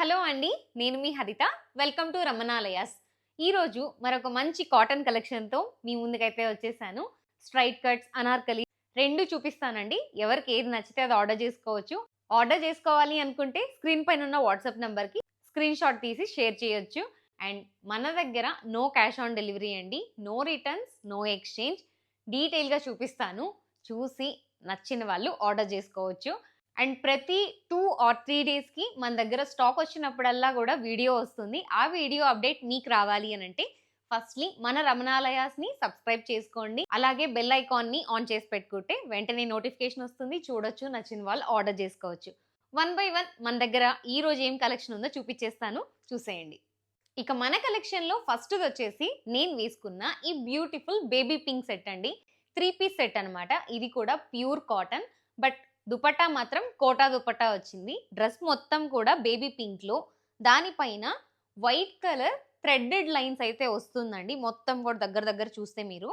Hello అండి నేను మీ హరిత. వెల్కమ్ టు రమణాలయాస్. ఈరోజు మరొక మంచి కాటన్ కలెక్షన్తో మీ ముందుకైతే వచ్చేసాను. స్ట్రైట్ కట్స్ అనార్కలి రెండు చూపిస్తానండి. ఎవరికి ఏది నచ్చితే అది ఆర్డర్ చేసుకోవచ్చు. ఆర్డర్ చేసుకోవాలి అనుకుంటే స్క్రీన్ పైన ఉన్న వాట్సాప్ నెంబర్కి స్క్రీన్ షాట్ తీసి షేర్ చేయొచ్చు. అండ్ మన దగ్గర నో క్యాష్ ఆన్ డెలివరీ అండి. No returns no exchange. డీటెయిల్గా చూపిస్తాను. చూసి నచ్చిన వాళ్ళు ఆర్డర్ చేసుకోవచ్చు. అండ్ ప్రతి టూ ఆర్ త్రీ డేస్కి మన దగ్గర స్టాక్ వచ్చినప్పుడల్లా కూడా వీడియో వస్తుంది. ఆ వీడియో అప్డేట్ మీకు రావాలి అని అంటే ఫస్ట్లీ మన రమణాలయాస్ని సబ్స్క్రైబ్ చేసుకోండి. అలాగే బెల్ ఐకాన్ని ఆన్ చేసి పెట్టుకుంటే వెంటనే నోటిఫికేషన్ వస్తుంది. చూడొచ్చు నచ్చిన వాళ్ళు ఆర్డర్ చేసుకోవచ్చు. వన్ బై వన్ మన దగ్గర ఈ రోజు ఏం కలెక్షన్ ఉందో చూపించేస్తాను చూసేయండి. ఇక మన కలెక్షన్లో ఫస్ట్ వచ్చేసి నేను వేసుకున్న ఈ బ్యూటిఫుల్ బేబీ పింక్ సెట్ అండి. త్రీ పీస్ సెట్ అనమాట ఇది కూడా ప్యూర్ కాటన్. బట్ దుపట్టా మాత్రం కోటా దుపట్టా వచ్చింది. డ్రెస్ మొత్తం కూడా బేబీ పింక్లో దానిపైన వైట్ కలర్ థ్రెడెడ్ లైన్స్ అయితే వస్తుందండి. మొత్తం కూడా దగ్గర దగ్గర చూస్తే మీరు.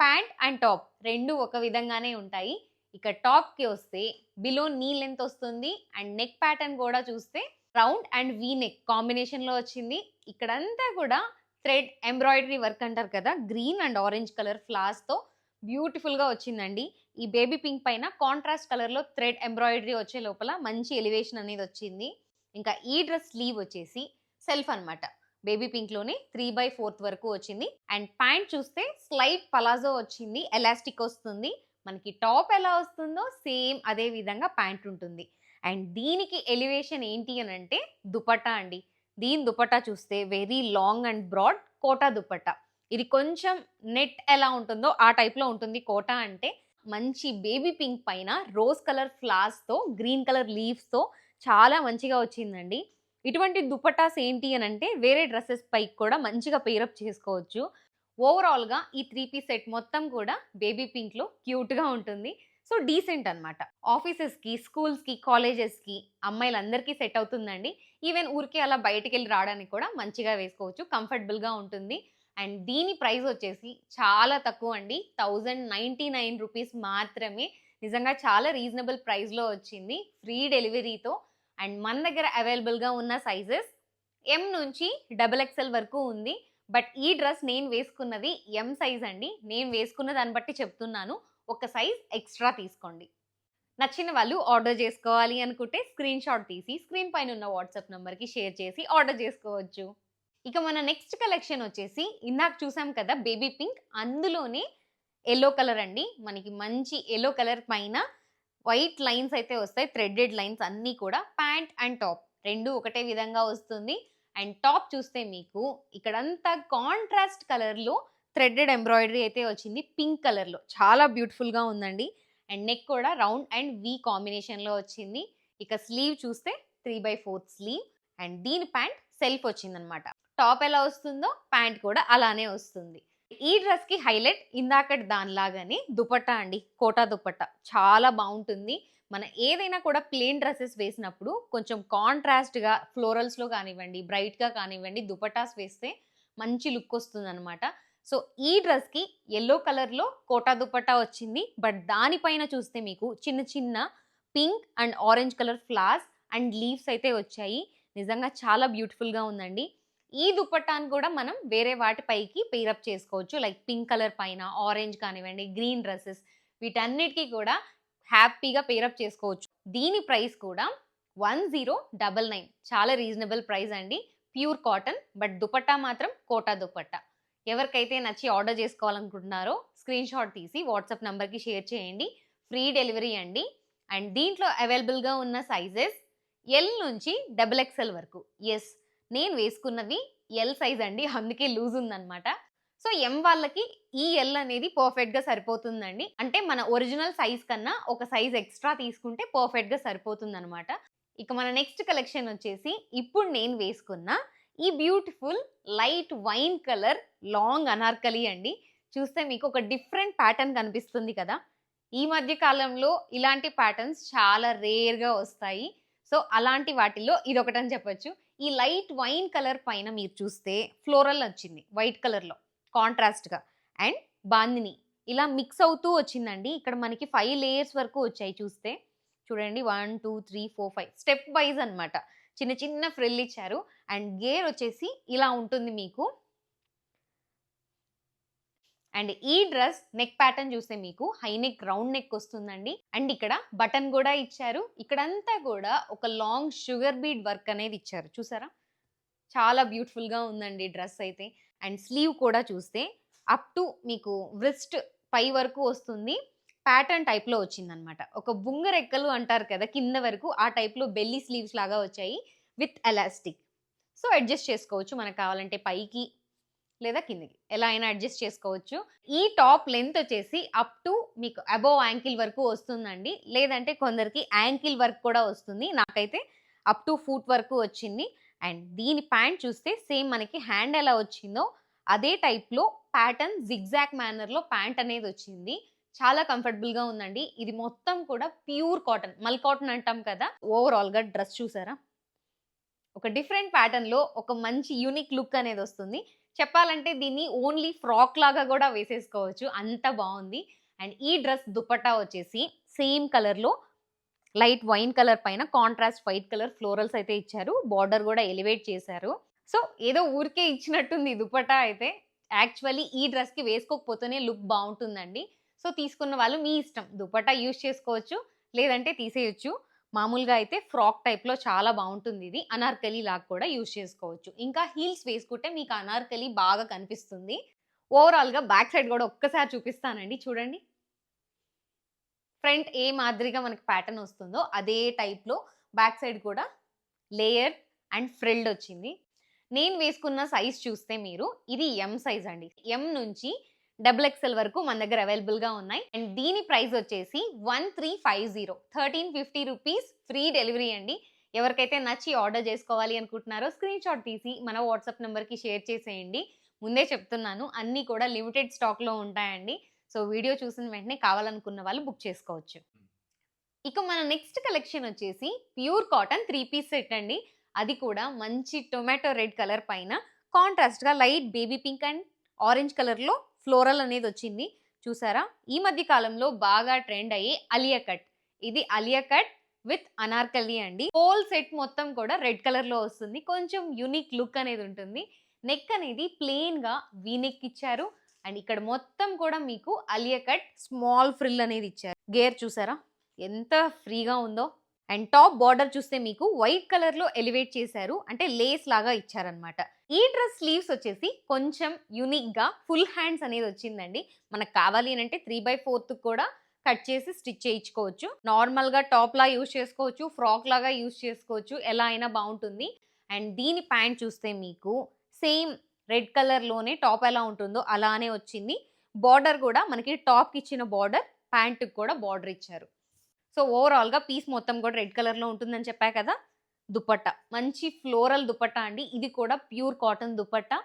ప్యాంట్ అండ్ టాప్ రెండు ఒక విధంగానే ఉంటాయి. ఇక టాప్కి వస్తే బిలో నీ లెంత్ వస్తుంది. అండ్ నెక్ ప్యాటర్న్ కూడా చూస్తే రౌండ్ అండ్ వీ నెక్ కాంబినేషన్లో వచ్చింది. ఇక్కడంతా కూడా థ్రెడ్ ఎంబ్రాయిడరీ వర్క్ అంటారు కదా గ్రీన్ అండ్ ఆరెంజ్ కలర్ ఫ్లాస్తో బ్యూటిఫుల్గా వచ్చిందండి. ఈ బేబీ పింక్ పైన కాంట్రాస్ట్ కలర్లో థ్రెడ్ ఎంబ్రాయిడరీ వచ్చే లోపల మంచి ఎలివేషన్ అనేది వచ్చింది. ఇంకా ఈ డ్రెస్ స్లీవ్ వచ్చేసి సెల్ఫ్ అన్నమాట. బేబీ పింక్లోనే త్రీ బై ఫోర్త్ వరకు వచ్చింది. అండ్ ప్యాంట్ చూస్తే స్లైట్ పలాజో వచ్చింది. ఎలాస్టిక్ వస్తుంది. మనకి టాప్ ఎలా వస్తుందో సేమ్ అదే విధంగా ప్యాంట్ ఉంటుంది. అండ్ దీనికి ఎలివేషన్ ఏంటి అని అంటే దుపట్టా అండి. దీని దుపట్టా చూస్తే very long and broad Kota dupatta. ఇది కొంచెం నెట్ ఎలా ఉంటుందో ఆ టైప్లో ఉంటుంది కోటా అంటే మంచి బేబీ పింక్ పైన రోజ్ కలర్ ఫ్లాస్తో గ్రీన్ కలర్ లీవ్స్తో చాలా మంచిగా వచ్చిందండి. ఇటువంటి దుపటాస్ ఏంటి అని అంటే వేరే డ్రెస్సెస్ పైకి కూడా మంచిగా పేరప్ చేసుకోవచ్చు. ఓవరాల్గా ఈ త్రీ పీస్ సెట్ మొత్తం కూడా బేబీ పింక్లో క్యూట్గా ఉంటుంది. సో డీసెంట్ అనమాట ఆఫీసెస్కి స్కూల్స్కి కాలేజెస్కి అమ్మాయిలందరికీ సెట్ అవుతుందండి. ఈవెన్ ఊరికే అలా బయటికి వెళ్ళి రావడానికి కూడా మంచిగా వేసుకోవచ్చు. కంఫర్టబుల్గా ఉంటుంది. అండ్ దీని ప్రైస్ వచ్చేసి చాలా తక్కువ అండి. థౌజండ్ నైంటీ నైన్ రూపీస్ మాత్రమే. నిజంగా చాలా రీజనబుల్ ప్రైస్లో వచ్చింది. ఫ్రీ డెలివరీతో. అండ్ మన దగ్గర అవైలబుల్గా ఉన్న సైజెస్ ఎం నుంచి డబల్ ఎక్స్ఎల్ వరకు ఉంది. బట్ ఈ డ్రెస్ నేను వేసుకున్నది ఎం సైజ్ అండి. నేను వేసుకున్న దాన్ని బట్టి చెప్తున్నాను. ఒక సైజ్ ఎక్స్ట్రా తీసుకోండి. నచ్చిన వాళ్ళు ఆర్డర్ చేసుకోవాలి అనుకుంటే స్క్రీన్ షాట్ తీసి స్క్రీన్ పైన ఉన్న వాట్సాప్ నెంబర్కి షేర్ చేసి ఆర్డర్ చేసుకోవచ్చు. ఇక మన నెక్స్ట్ కలెక్షన్ వచ్చేసి ఇందాక చూసాం కదా బేబీ పింక్ అందులోనే ఎల్లో కలర్ అండి. మనకి మంచి ఎల్లో కలర్ పైన వైట్ లైన్స్ అయితే వస్తాయి. థ్రెడెడ్ లైన్స్ అన్నీ కూడా ప్యాంట్ అండ్ టాప్ రెండు ఒకటే విధంగా వస్తుంది. అండ్ టాప్ చూస్తే మీకు ఇక్కడంతా కాంట్రాస్ట్ కలర్లో థ్రెడెడ్ ఎంబ్రాయిడరీ అయితే వచ్చింది. పింక్ కలర్లో చాలా బ్యూటిఫుల్గా ఉందండి. అండ్ నెక్ కూడా రౌండ్ అండ్ వి కాంబినేషన్లో వచ్చింది. ఇక స్లీవ్ చూస్తే three by fourth sleeve and దీని ప్యాంట్ సెల్ఫ్ వచ్చిందనమాట. టాప్ ఎలా వస్తుందో ప్యాంట్ కూడా అలానే వస్తుంది. ఈ డ్రెస్కి హైలైట్ ఇందాకటి దానిలాగానే దుపట్టా అండి కోటా దుపట్టా. చాలా బాగుంటుంది. మన ఏదైనా కూడా ప్లెయిన్ డ్రెస్సెస్ వేసినప్పుడు కొంచెం కాంట్రాస్ట్గా ఫ్లోరల్స్లో కానివ్వండి బ్రైట్గా కానివ్వండి దుపట్టాస్ వేస్తే మంచి లుక్ వస్తుంది అనమాట సో ఈ డ్రెస్కి ఎల్లో కలర్లో కోటా దుపట్టా వచ్చింది. బట్ దానిపైన చూస్తే మీకు చిన్న చిన్న pink and orange colour floss and leaves అయితే వచ్చాయి. నిజంగా చాలా బ్యూటిఫుల్గా ఉందండి. ఈ దుపట్టాను కూడా మనం వేరే వాటిపైకి పేరప్ చేసుకోవచ్చు. లైక్ పింక్ కలర్ పైన ఆరెంజ్ కానివ్వండి గ్రీన్ డ్రెస్సెస్ వీటన్నిటికీ కూడా హ్యాపీగా పేరప్ చేసుకోవచ్చు. దీని ప్రైస్ కూడా వన్ జీరో డబల్ నైన్ చాలా రీజనబుల్ ప్రైస్ అండి. ప్యూర్ కాటన్ బట్ దుపట్టా మాత్రం కోటా దుపట్టా ఎవరికైతే నచ్చి ఆర్డర్ చేసుకోవాలనుకుంటున్నారో స్క్రీన్ షాట్ తీసి వాట్సాప్ నెంబర్కి షేర్ చేయండి. ఫ్రీ డెలివరీ అండి. అండ్ దీంట్లో అవైలబుల్గా ఉన్న సైజెస్ ఎల్ నుంచి డబుల్ ఎక్స్ఎల్ వరకు. ఎస్ నేను వేసుకున్నది ఎల్ సైజ్ అండి అందుకే లూజ్ ఉందన్నమాట. సో ఎం వాళ్ళకి ఈ ఎల్ అనేది పర్ఫెక్ట్గా సరిపోతుందండి. అంటే మన ఒరిజినల్ సైజ్ కన్నా ఒక సైజ్ ఎక్స్ట్రా తీసుకుంటే పర్ఫెక్ట్గా సరిపోతుంది అనమాట ఇక మన నెక్స్ట్ కలెక్షన్ వచ్చేసి ఇప్పుడు నేను వేసుకున్న ఈ beautiful light wine colour long anarkali అండి. చూస్తే మీకు ఒక డిఫరెంట్ ప్యాటర్న్ కనిపిస్తుంది కదా. ఈ మధ్య కాలంలో ఇలాంటి ప్యాటర్న్స్ చాలా రేర్గా వస్తాయి. సో అలాంటి వాటిల్లో ఇదొకటని చెప్పొచ్చు. ఈ లైట్ వైన్ కలర్ పైన మీరు చూస్తే ఫ్లోరల్ వచ్చింది వైట్ కలర్లో కాంట్రాస్ట్గా. అండ్ బాందిని ఇలా మిక్స్ అవుతూ వచ్చిందండి. ఇక్కడ మనకి ఫైవ్ లేయర్స్ వరకు వచ్చాయి చూస్తే. చూడండి one two three four five step wise అనమాట చిన్న చిన్న ఫ్రిల్ ఇచ్చారు. అండ్ గేర్ వచ్చేసి ఇలా ఉంటుంది మీకు. అండ్ ఈ డ్రెస్ నెక్ ప్యాటర్న్ చూస్తే మీకు హై నెక్ రౌండ్ నెక్ వస్తుందండి. అండ్ ఇక్కడ బటన్ కూడా ఇచ్చారు. ఇక్కడంతా కూడా ఒక లాంగ్ షుగర్ బీడ్ వర్క్ అనేది ఇచ్చారు. చూసారా? చాలా బ్యూటిఫుల్గా ఉందండి డ్రెస్ అయితే. అండ్ స్లీవ్ కూడా చూస్తే అప్ టు మీకు వ్రిస్ట్ పై వరకు వస్తుంది. ప్యాటర్న్ టైప్లో వచ్చిందనమాట. ఒక బుంగరెక్కలు అంటారు కదా కింద వరకు ఆ టైప్లో బెల్లీ స్లీవ్స్ లాగా వచ్చాయి విత్ ఎలాస్టిక్. సో అడ్జస్ట్ చేసుకోవచ్చు. మనకు కావాలంటే పైకి లేదా కిందికి. ఎలా అయినా అడ్జస్ట్ చేసుకోవచ్చు. ఈ టాప్ లెంత్ వచ్చేసి అప్ టు మీకు అబోవ్ యాంకిల్ వరకు వస్తుందండి. లేదంటే కొందరికి యాంకిల్ వర్క్ కూడా వస్తుంది. నాకైతే అప్ టు ఫూట్ వరకు వచ్చింది. అండ్ దీని ప్యాంట్ చూస్తే సేమ్ మనకి హ్యాండ్ ఎలా వచ్చిందో అదే టైప్లో ప్యాటర్న్ జిగ్జాక్ మేనర్లో ప్యాంట్ అనేది వచ్చింది. చాలా కంఫర్టబుల్గా ఉందండి. ఇది మొత్తం కూడా ప్యూర్ కాటన్. మల్ కాటన్ అంటాం కదా. ఓవరాల్గా డ్రెస్ చూసారా? ఒక డిఫరెంట్ ప్యాటర్న్లో ఒక మంచి యూనిక్ లుక్ అనేది వస్తుంది. చెప్పాలంటే దీన్ని ఓన్లీ ఫ్రాక్ లాగా కూడా వేసేసుకోవచ్చు. అంత బాగుంది. అండ్ ఈ డ్రెస్ దుపట్టా వచ్చేసి సేమ్ కలర్లో లైట్ వైన్ కలర్ పైన కాంట్రాస్ట్ వైట్ కలర్ ఫ్లోరల్స్ అయితే ఇచ్చారు. బార్డర్ కూడా ఎలివేట్ చేశారు. సో ఏదో ఊరికే ఇచ్చినట్టుంది దుపట్టా అయితే. యాక్చువల్లీ ఈ డ్రెస్కి వేసుకోకపోతేనే లుక్ బాగుంటుందండి. సో తీసుకున్న వాళ్ళు మీ ఇష్టం. దుపట్టా యూజ్ చేసుకోవచ్చు. లేదంటే తీసేయచ్చు. మామూలుగా అయితే ఫ్రాక్ టైప్లో చాలా బాగుంటుంది ఇది. అనార్కలి లాగా కూడా యూజ్ చేసుకోవచ్చు. ఇంకా హీల్స్ వేసుకుంటే మీకు అనార్కలి బాగా కనిపిస్తుంది. ఓవరాల్గా బ్యాక్ సైడ్ కూడా ఒక్కసారి చూపిస్తానండి. చూడండి. ఫ్రంట్ ఏ మాదిరిగా మనకి ప్యాటర్న్ వస్తుందో అదే టైప్లో బ్యాక్ సైడ్ కూడా లేయర్ అండ్ ఫ్రిల్డ్ వచ్చింది. నేను వేసుకున్న సైజ్ చూస్తే మీరు ఇది ఎం సైజ్ అండి. ఎం నుంచి డబుల్ ఎక్స్ఎల్ వరకు మన దగ్గర అవైలబుల్గా ఉన్నాయి. అండ్ దీని ప్రైస్ వచ్చేసి one three five zero. Thirteen fifty rupees free delivery అండి. ఎవరికైతే నచ్చి ఆర్డర్ చేసుకోవాలి అనుకుంటున్నారో స్క్రీన్ షాట్ తీసి మన వాట్సాప్ నెంబర్కి షేర్ చేసేయండి. ముందే చెప్తున్నాను అన్నీ కూడా లిమిటెడ్ స్టాక్లో ఉంటాయండి. సో వీడియో చూసిన వెంటనే కావాలనుకున్న వాళ్ళు బుక్ చేసుకోవచ్చు. ఇక మన నెక్స్ట్ కలెక్షన్ వచ్చేసి pure cotton three piece set అండి. అది కూడా మంచి టొమాటో రెడ్ కలర్ పైన కాంట్రాస్ట్గా light baby pink and orange కలర్లో ఫ్లోరల్ అనేది వచ్చింది చూసారా? ఈ మధ్య కాలంలో బాగా ట్రెండ్ అయ్యి అలియా కట్. ఇది అలియా కట్ విత్ అనార్కలి అండి. హోల్ సెట్ మొత్తం కూడా రెడ్ కలర్లో వస్తుంది. కొంచెం యునిక్ లుక్ అనేది ఉంటుంది. నెక్ అనేది ప్లెయిన్గా వీ నెక్ ఇచ్చారు. అండ్ ఇక్కడ మొత్తం కూడా మీకు అలియా కట్ స్మాల్ ఫ్రిల్ అనేది ఇచ్చారు. గేర్ చూసారా? ఎంత ఫ్రీగా ఉందో. అండ్ టాప్ బార్డర్ చూస్తే మీకు వైట్ కలర్లో ఎలివేట్ చేశారు. అంటే లేస్ లాగా ఇచ్చారనమాట ఈ డ్రెస్ స్లీవ్స్ వచ్చేసి కొంచెం యూనిక్గా ఫుల్ హ్యాండ్స్ అనేది వచ్చిందండి. మనకు కావాలి అని అంటే త్రీ బై ఫోర్త్ కూడా కట్ చేసి స్టిచ్ చేయించుకోవచ్చు. నార్మల్గా టాప్ లా యూజ్ చేసుకోవచ్చు ఫ్రాక్ లాగా యూస్ చేసుకోవచ్చు ఎలా అయినా బాగుంటుంది. అండ్ దీని ప్యాంట్ చూస్తే మీకు సేమ్ రెడ్ కలర్లోనే టాప్ ఎలా ఉంటుందో అలానే వచ్చింది. బార్డర్ కూడా మనకి టాప్కి ఇచ్చిన బార్డర్ ప్యాంటుకి కూడా బార్డర్ ఇచ్చారు. సో ఓవరాల్గా పీస్ మొత్తం కూడా రెడ్ కలర్లో ఉంటుందని చెప్పా కదా! దుపట్టా. మంచి ఫ్లోరల్ దుపట్టా అండి. ఇది కూడా pure cotton dupatta.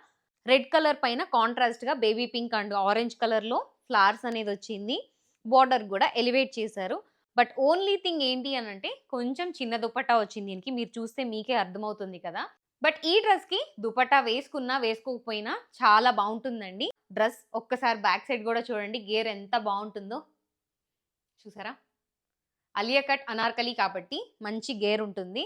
Red colour పైన కాంట్రాస్ట్గా బేబీ పింక్ అండ్ ఆరెంజ్ కలర్లో ఫ్లవర్స్ అనేది వచ్చింది. బార్డర్ కూడా ఎలివేట్ చేశారు. బట్ ఓన్లీ థింగ్ ఏంటి అని అంటే కొంచెం చిన్న దుపట్టా వచ్చింది దీనికి. మీరు చూస్తే మీకే అర్థమవుతుంది కదా. బట్ ఈ డ్రెస్కి దుపట్టా వేసుకున్నా వేసుకోకపోయినా చాలా బాగుంటుందండి. డ్రెస్ ఒక్కసారి బ్యాక్ సైడ్ కూడా చూడండి. గేర్ ఎంత బాగుంటుందో. చూసారా? అలియా కట్ అనార్కలి కాబట్టి మంచి గేర్ ఉంటుంది.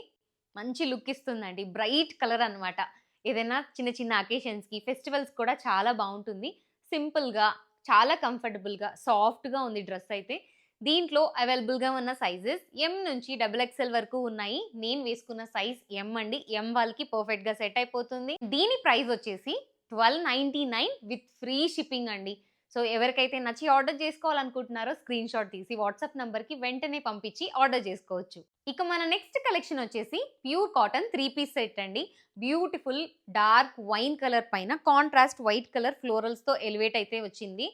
మంచి లుక్ ఇస్తుందండి. బ్రైట్ కలర్ అన్నమాట. ఏదైనా చిన్న చిన్న అకేషన్స్కి ఫెస్టివల్స్ కూడా చాలా బాగుంటుంది. సింపుల్గా చాలా కంఫర్టబుల్గా సాఫ్ట్గా ఉంది డ్రెస్ అయితే. దీంట్లో అవైలబుల్గా ఉన్న సైజెస్ ఎం నుంచి డబుల్ ఎక్స్ఎల్ వరకు ఉన్నాయి. నేను వేసుకున్న సైజ్ ఎం అండి. ఎం వాళ్ళకి పర్ఫెక్ట్గా సెట్ అయిపోతుంది. దీని ప్రైస్ వచ్చేసి twelve ninety nine with free shipping అండి. సో ఎవరికైతే నచ్చి ఆర్డర్ చేసుకోవాలనుకుంటున్నారో స్క్రీన్ షాట్ తీసి వాట్సాప్ నంబర్కి వెంటనే పంపించి ఆర్డర్ చేసుకోవచ్చు. ఇక మన నెక్స్ట్ కలెక్షన్ వచ్చేసి pure cotton three piece set అండి. బ్యూటిఫుల్ డార్క్ వైన్ కలర్ పైన కాంట్రాస్ట్ వైట్ కలర్ ఫ్లోరల్స్తో ఎలివేట్ అయితే వచ్చింది.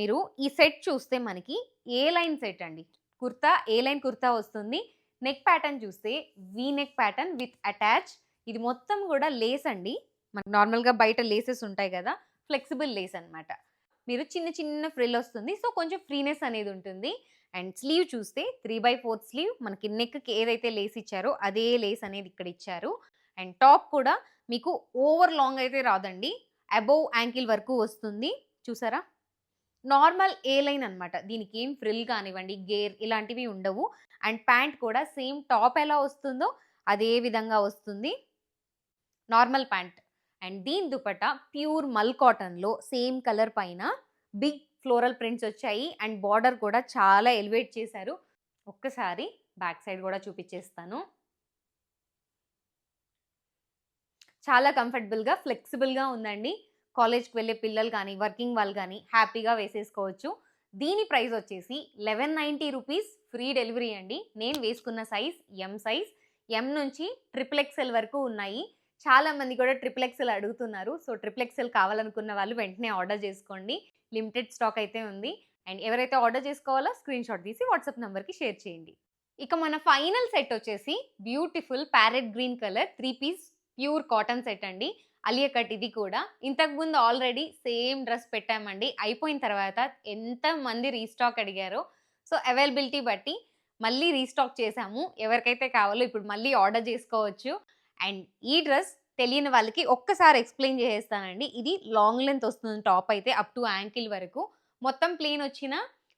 మీరు ఈ సెట్ చూస్తే మనకి ఏ లైన్ సెట్ అండి? కుర్తా ఏ లైన్ కుర్తా వస్తుంది? నెక్ ప్యాటర్న్ చూస్తే V neck pattern with attach. ఇది మొత్తం కూడా లేస్ అండి. మనకు నార్మల్గా బయట లేసెస్ ఉంటాయి కదా ఫ్లెక్సిబుల్ లేస్ అన్నమాట. మీరు చిన్న చిన్న ఫ్రిల్ వస్తుంది. సో కొంచెం ఫ్రీనెస్ అనేది ఉంటుంది. అండ్ స్లీవ్ చూస్తే త్రీ బై ఫోర్త్ స్లీవ్ మనకి నెక్కి ఏదైతే లేస్ ఇచ్చారో అదే లేస్ అనేది ఇక్కడ ఇచ్చారు. అండ్ టాప్ కూడా మీకు ఓవర్ లాంగ్ అయితే రాదండి. అబోవ్ యాంకిల్ వరకు వస్తుంది. చూసారా? నార్మల్ ఏ లైన్ అనమాట దీనికి ఏం ఫ్రిల్ కానివ్వండి గేర్ ఇలాంటివి ఉండవు. అండ్ ప్యాంట్ కూడా సేమ్ టాప్ ఎలా వస్తుందో అదే విధంగా వస్తుంది. నార్మల్ ప్యాంట్ అండ్ దీని దుపట ప్యూర్ మల్ కాటన్లో సేమ్ కలర్ పైన బిగ్ ఫ్లోరల్ ప్రింట్స్ వచ్చాయి. అండ్ బార్డర్ కూడా చాలా ఎలివేట్ చేశారు. ఒక్కసారి బ్యాక్ సైడ్ కూడా చూపించేస్తాను చాలా కంఫర్టబుల్గా ఫ్లెక్సిబుల్గా ఉందండి. కాలేజ్కి వెళ్ళే పిల్లలు కానీ వర్కింగ్ వాళ్ళు కానీ హ్యాపీగా వేసేసుకోవచ్చు. దీని ప్రైస్ వచ్చేసి eleven ninety rupees free delivery అండి. నేను వేసుకున్న సైజ్ ఎం సైజ్ ఎం నుంచి ట్రిపుల్ ఎక్స్ఎల్ వరకు ఉన్నాయి. చాలా మంది కూడా ట్రిపుల్ ఎక్సెల్ అడుగుతున్నారు. సో ట్రిపుల్ ఎక్సెల్ కావాలనుకున్న వాళ్ళు వెంటనే ఆర్డర్ చేసుకోండి. లిమిటెడ్ స్టాక్ అయితే ఉంది. అండ్ ఎవరైతే ఆర్డర్ చేసుకోవాలో స్క్రీన్ షాట్ తీసి వాట్సాప్ నెంబర్కి షేర్ చేయండి. ఇక మన ఫైనల్ సెట్ వచ్చేసి beautiful parrot green colour three piece pure cotton set అండి. అలియా కట్ ఇది కూడా. ఇంతకుముందు ఆల్రెడీ సేమ్ డ్రెస్ పెట్టామండి. అయిపోయిన తర్వాత ఎంత మంది రీస్టాక్ అడిగారో సో అవైలబిలిటీ బట్టి మళ్ళీ రీస్టాక్ చేసాము. ఎవరికైతే కావాలో ఇప్పుడు మళ్ళీ ఆర్డర్ చేసుకోవచ్చు. అండ్ ఈ డ్రెస్ తెలియని వాళ్ళకి ఒక్కసారి ఎక్స్ప్లెయిన్ చేసేస్తానండి. ఇది లాంగ్ లెంత్ వస్తుంది టాప్ అయితే అప్ టు యాంకిల్ వరకు. మొత్తం ప్లేన్ వచ్చిన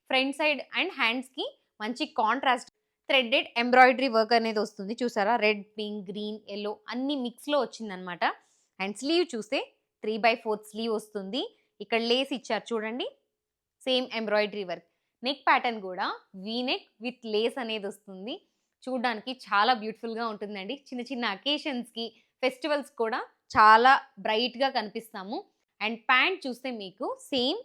ఫ్రంట్ సైడ్ అండ్ హ్యాండ్స్కి మంచి కాంట్రాస్ట్ థ్రెడెడ్ ఎంబ్రాయిడరీ వర్క్ అనేది వస్తుంది. చూసారా? రెడ్ పింక్ గ్రీన్ ఎల్లో అన్ని మిక్స్లో వచ్చిందనమాట. అండ్ స్లీవ్ చూస్తే త్రీ బై ఫోర్త్ స్లీవ్ వస్తుంది. ఇక్కడ లేస్ ఇచ్చారు చూడండి. Same embroidery work. Neck pattern కూడా వీ నెక్ విత్ లేస్ అనేది వస్తుంది. చూడడానికి చాలా బ్యూటిఫుల్గా ఉంటుందండి. చిన్న చిన్న అకేషన్స్కి ఫెస్టివల్స్ కూడా చాలా బ్రైట్గా కనిపిస్తాము. అండ్ ప్యాంట్ చూస్తే మీకు సేమ్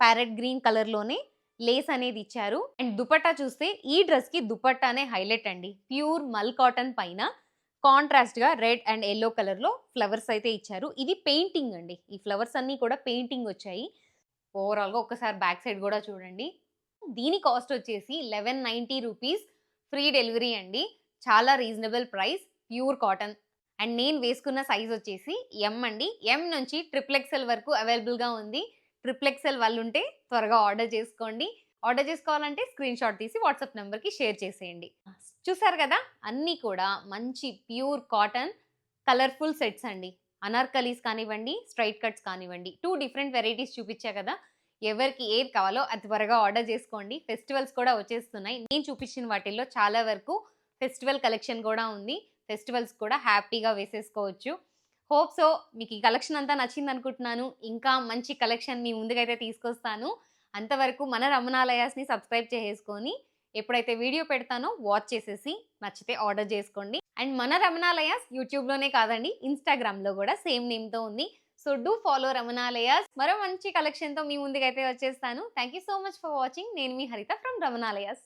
ప్యారెట్ గ్రీన్ కలర్లోనే లేస్ అనేది ఇచ్చారు. అండ్ దుపట్టా చూస్తే ఈ డ్రెస్కి దుపట్టానే హైలైట్ అండి. ప్యూర్ మల్ కాటన్ పైన కాంట్రాస్ట్గా రెడ్ అండ్ ఎల్లో కలర్లో ఫ్లవర్స్ అయితే ఇచ్చారు. ఇది పెయింటింగ్ అండి. ఈ ఫ్లవర్స్ అన్నీ కూడా పెయింటింగ్ వచ్చాయి. ఓవరాల్గా ఒక్కసారి బ్యాక్ సైడ్ కూడా చూడండి. దీని కాస్ట్ వచ్చేసి eleven ninety rupees. Free delivery అండి. చాలా reasonable price pure cotton. And నేను వేసుకున్న సైజ్ వచ్చేసి ఎం అండి. ఎం నుంచి ట్రిపుల్ వరకు అవైలబుల్గా ఉంది. ట్రిపుల్ ఎక్స్ఎల్ వాళ్ళు ఉంటే త్వరగా ఆర్డర్ చేసుకోండి. ఆర్డర్ చేసుకోవాలంటే స్క్రీన్ షాట్ తీసి వాట్సాప్ నెంబర్కి షేర్ చేసేయండి. చూసారు కదా అన్నీ కూడా మంచి ప్యూర్ కాటన్ కలర్ఫుల్ సెట్స్ అండి. అనార్కలీస్ కానివ్వండి స్ట్రైట్ కట్స్ కానివ్వండి. టూ డిఫరెంట్ వెరైటీస్ చూపించా కదా ఎవరికి ఏది కావాలో అది త్వరగా ఆర్డర్ చేసుకోండి. ఫెస్టివల్స్ కూడా వచ్చేస్తున్నాయి. నేను చూపించిన వాటిల్లో చాలా వరకు ఫెస్టివల్ కలెక్షన్ కూడా ఉంది. ఫెస్టివల్స్ కూడా హ్యాపీగా వేసేసుకోవచ్చు. హోప్ సో మీకు ఈ కలెక్షన్ అంతా నచ్చింది అనుకుంటున్నాను. ఇంకా మంచి కలెక్షన్ మీ ముందుకైతే తీసుకొస్తాను. అంతవరకు మన రమణాలయాస్ని సబ్స్క్రైబ్ చేసేసుకొని ఎప్పుడైతే వీడియో పెడతానో వాచ్ చేసేసి నచ్చితే ఆర్డర్ చేసుకోండి. అండ్ మన రమణాలయాస్ యూట్యూబ్లోనే కాదండి ఇన్స్టాగ్రామ్లో కూడా సేమ్ నేమ్తో ఉంది. సో డూ ఫాలో రమణాలయాస్ మరో మంచి కలెక్షన్తో మీ ముందుకైతే వచ్చేస్తాను. Thank you so much for watching నేను మీ హరిత ఫ్రమ్ రమణాలయాస్